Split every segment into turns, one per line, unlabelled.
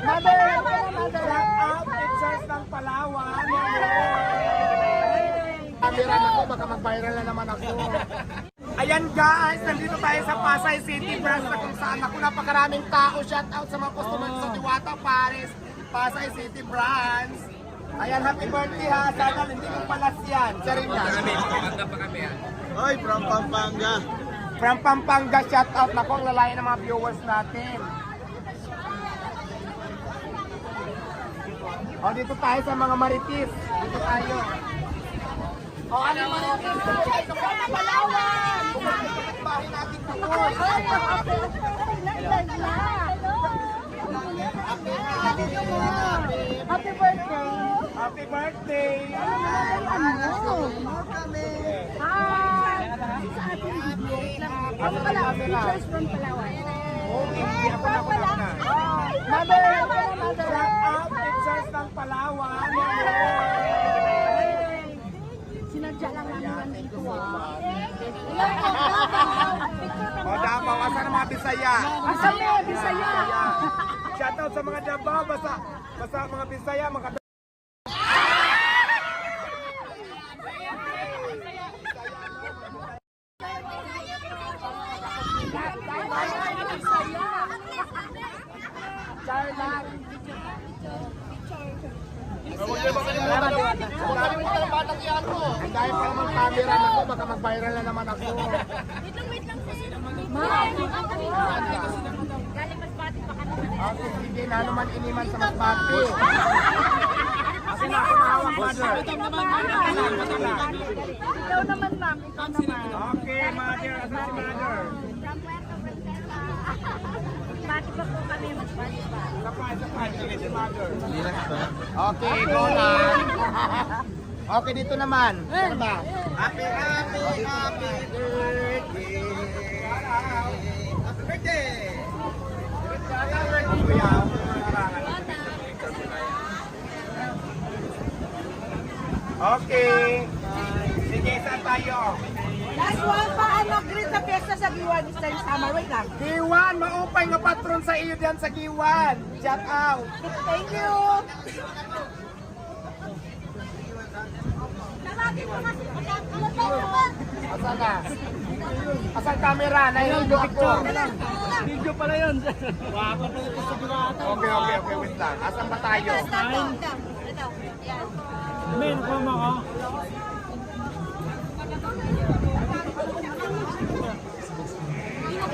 Mother, shout out pictures ng Palawan. Camera na ko, baka mag-viral na naman ako. Ayan guys, nandito tayo sa Pasay City Branch na kung saan ako napakaraming tao. Shout out sa mga customer sa Diwata Paris, Pasay City Branch. Ayan, happy birthday ha. Sana hindi ko palas yan. Siya rin yan.
Hoy, from Pampanga.
From Pampanga, shout out na ang lalayan ng mga viewers natin. O, dito tayo sa mga maritis. Dito tayo. O, ano yung maritis? Ito pa na Palawan! Bahay natin doon.
Happy birthday!
Happy birthday!
Hi! Sa ating video. Ano pala? Pictures from Palawan.
Oh, hindi ako nakulap na.
Mother!
Shout Bisaya?
Asan mo? Bisaya!
Shout out sa mga Davao, basta, basta mga Bisaya, mga Dahil pa naman camera na ko, baka mag-viral na naman ako. Ako sige na naman iniman sa Masbate. Kasi na ako mother.
Ikaw naman ma'am, ikaw naman.
Okay, mother. Asan si mother?
Pati pa po kami magbati pa.
Kapag, kapag. Sige si mother.
Relax ba?
Okay, go na. Okay, dito naman. Ano ba? Happy, happy, happy birthday. Happy birthday. Okay. Sige, saan tayo?
Last one pa mag-greet sa piyesta sa Giwan is time summer. Wait lang.
Giwan, maupay nga patron sa iyo diyan sa Giwan. Shout out.
Thank you!
Asan na? Asan camera? Nahihigop ko.
Video pala yun.
Okay, okay, okay. Wait lang. Asan ba tayo?
Men, kuma ko.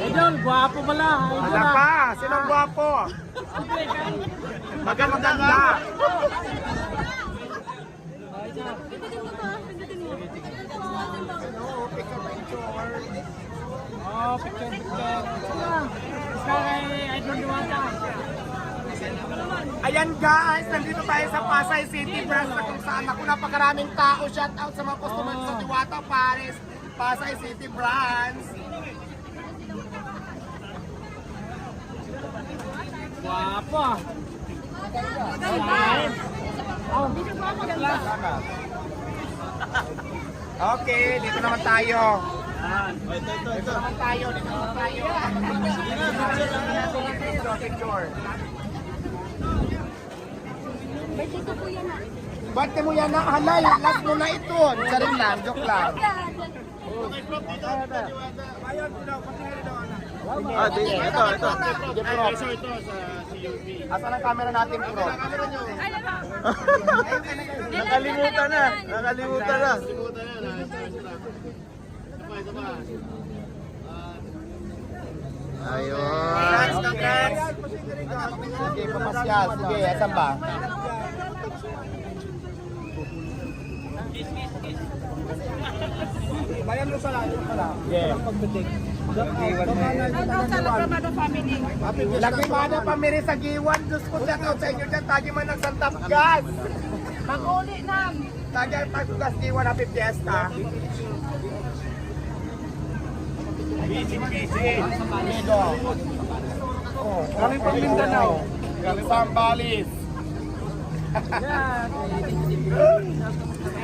Idol, gwapo pala.
Wala pa. Sinong gwapo? Maganda.
Oh, picture, picture. Sorry, I don't want that.
Ayan guys, nandito tayo sa Pasay City Branch na kung saan ako napakaraming tao. Shout out sa mga customer sa Diwata Paris, Pasay City Branch.
Gwapo. ah.
Okay, dito naman tayo.
Oh, ito, ito,
Dito
ito.
naman tayo, dito naman tayo. Picture, picture. Ba't mo yan na halay? Last mo na ito. Sarin lang, joke lang.
Ah, di, ito, ito.
Di, bro. Asan ang camera natin, bro?
Nakalimutan na. Nakalimutan na. Ayun.
Congrats, Sige, pamasyal. Sige, asan ba? Bayan mo pala, yun pala. Yeah. Lagrimada pamiri sa Giwan. Diyos ko out sa inyo dyan. Tagi man ng Santap Gas.
Mag-uli na!
Tagi ang Gas Giwan Happy Fiesta. Busy, busy. Lido. Oh, galing pang Mindanao. Galing Sambales.